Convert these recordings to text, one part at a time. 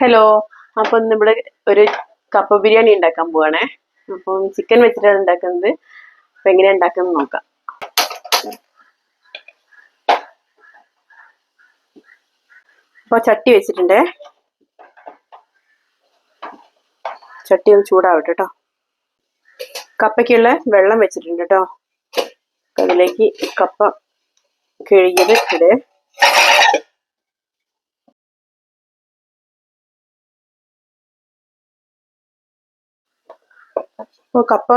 Hello അപ്പൊ ഇന്ന് ഒരു കപ്പ ബിരിയാണി ഉണ്ടാക്കാൻ പോവാണേ. അപ്പം ചിക്കൻ വെച്ചിട്ടാണ് ഉണ്ടാക്കുന്നത്. അപ്പൊ എങ്ങനെയാ ഉണ്ടാക്കുന്നത് നോക്കാം. അപ്പൊ ചട്ടി വെച്ചിട്ടുണ്ടേ. ചട്ടി ഒന്ന് ചൂടാവട്ടെ കേട്ടോ കപ്പയ്ക്കുള്ള വെള്ളം വെച്ചിട്ടുണ്ട് കേട്ടോ അതിലേക്ക് കപ്പ കഴുകിയത് ഇടേ അപ്പോൾ കപ്പ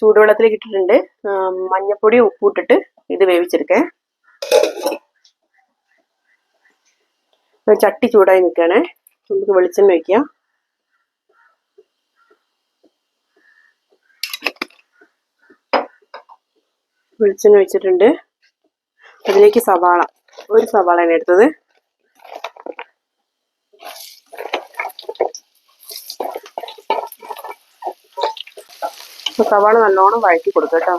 ചൂടുവെള്ളത്തിലേക്ക് ഇട്ടിട്ടുണ്ട്. മഞ്ഞപ്പൊടി ഉപ്പും ഇട്ടിട്ട് ഇത് വേവിച്ചെടുക്കേ. ചട്ടി ചൂടായി നിൽക്കുകയാണേ. നമുക്ക് വെളിച്ചെണ്ണ വയ്ക്കാം വെളിച്ചെണ്ണ വെച്ചിട്ടുണ്ട് അതിലേക്ക് സവാള. ഒരു സവാളയാണ് എടുത്തത്. സവാള നല്ലോണം വഴറ്റി കൊടുക്കുക കേട്ടോ.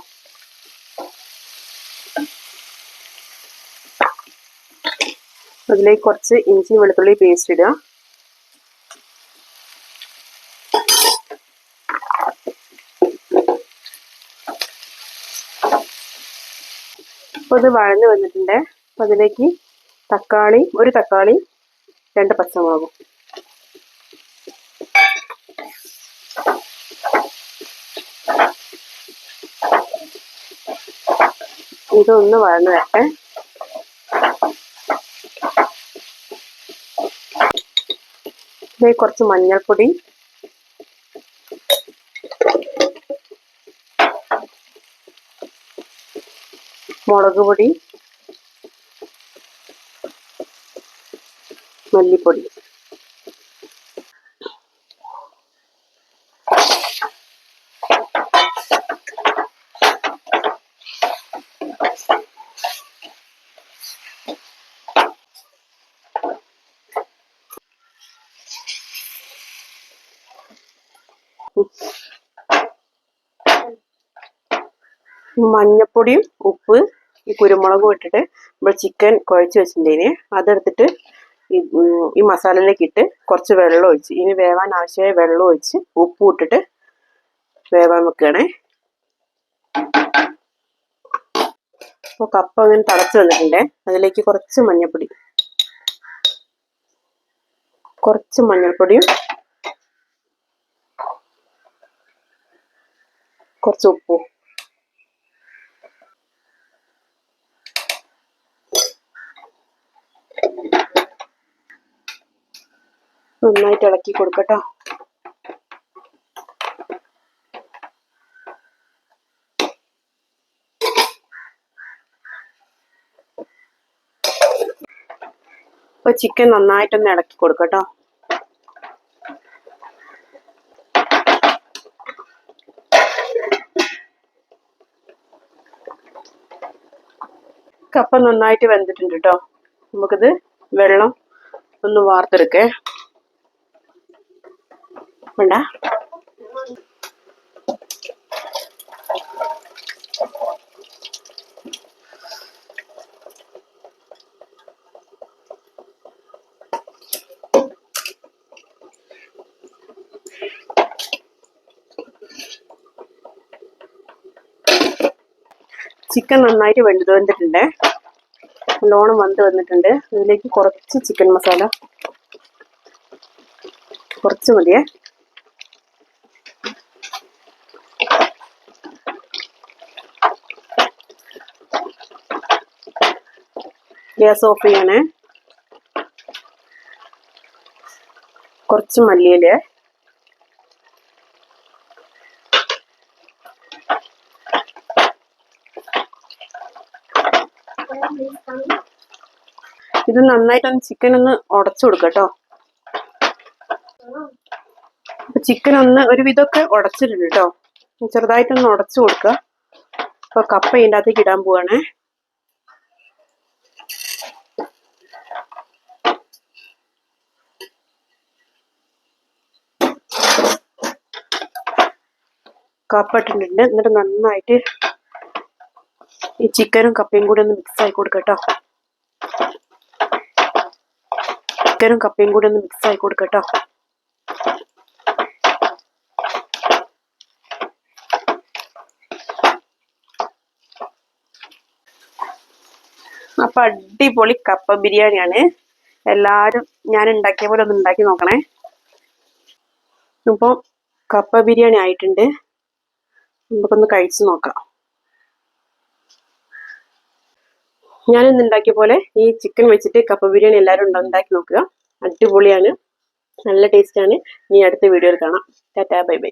അതിലേക്ക് കുറച്ച് ഇഞ്ചി വെളുത്തുള്ളി പേസ്റ്റ് ഇടുക. അപ്പോൾ ഇത് വഴന്ന് വന്നിട്ടുണ്ട്. അപ്പോൾ അതിലേക്ക് തക്കാളി ഒരു തക്കാളി രണ്ട് പച്ചമുളകും. ഇതൊന്ന് വഴന്ന് വരട്ടെ ഇതേ കുറച്ച് മഞ്ഞൾപ്പൊടി. മുളക് പൊടി. മല്ലിപ്പൊടി. മഞ്ഞപ്പൊടിയും ഉപ്പ് ഈ കുരുമുളകും ഇട്ടിട്ട് നമ്മൾ ചിക്കൻ കുഴച്ച് വെച്ചിട്ടുണ്ടെങ്കിൽ അതെടുത്തിട്ട് ഈ മസാലയിലേക്ക് ഇട്ട് കുറച്ച് വെള്ളം ഒഴിച്ച് ഇനി വേവാൻ ആവശ്യമായ വെള്ളം ഒഴിച്ച് ഉപ്പും ഇട്ടിട്ട് വേവാൻ വെക്കുകയാണേ. അപ്പോൾ കപ്പ അങ്ങനെ തടച്ച് വന്നിട്ടുണ്ടേ. അതിലേക്ക് കുറച്ച് മഞ്ഞൾപ്പൊടി കുറച്ച് മഞ്ഞൾപ്പൊടിയും കുറച്ച് ഉപ്പും. നന്നായിട്ട് ഇളക്കി കൊടുക്കട്ടോ. അപ്പൊ ചിക്കൻ നന്നായിട്ടൊന്ന് ഇളക്കി കൊടുക്കട്ടോ. കപ്പ നന്നായിട്ട് വെന്തിട്ടുണ്ട് കേട്ടോ നമുക്കിത് വെള്ളം ഒന്ന് വാർത്തെടുക്കേ. വേണ്ട. ചിക്കൻ നന്നായിട്ട് വെന്ത് വന്നിട്ടുണ്ട്. നല്ലോണം വന്ന് വന്നിട്ടുണ്ട്. ഇതിലേക്ക് കുറച്ച് ചിക്കൻ മസാല. കുറച്ച് മതിയേ. ഗ്യാസ് ഓഫ് ചെയ്യണേ. കുറച്ച് മല്ലിയിൽ. ഇത് നന്നായിട്ടൊന്ന് ചിക്കൻ ഒന്ന് ഉടച്ചു കൊടുക്കട്ടോ ചിക്കൻ ഒന്ന് ഒരു വിധമൊക്കെ ഉടച്ചിട്ടുണ്ട് കേട്ടോ ചെറുതായിട്ടൊന്ന് ഉടച്ചു കൊടുക്കുക അപ്പൊ കപ്പ ഇതിന്റെ അകത്തേക്ക് ഇടാൻ പോവാണേ. കപ്പ ഇട്ടിട്ടുണ്ട് എന്നിട്ട് നന്നായിട്ട് ഈ ചിക്കനും കപ്പയും കൂടി ഒന്ന് മിക്സ് ആയി കൊടുക്കട്ടോ ചിക്കനും കപ്പയും കൂടി ഒന്ന് മിക്സ് ആയി കൊടുക്കട്ടോ അപ്പൊ അടിപൊളി കപ്പ ബിരിയാണിയാണ്. എല്ലാരും ഞാൻ ഉണ്ടാക്കിയ പോലെ ഒന്ന് ഉണ്ടാക്കി നോക്കണേ. ഇപ്പൊ കപ്പ ബിരിയാണി ആയിട്ടുണ്ട്. നമുക്കൊന്ന് കഴിച്ചു നോക്കാം. ഞാനിന്ന് ഉണ്ടാക്കിയ പോലെ ഈ ചിക്കൻ വെച്ചിട്ട് കപ്പ ബിരിയാണി എല്ലാവരും ഉണ്ടാക്കി നോക്കുക. അടിപൊളിയാണ്. നല്ല ടേസ്റ്റാണ് ഇനി അടുത്ത വീഡിയോയിൽ കാണാം. Tata bye bye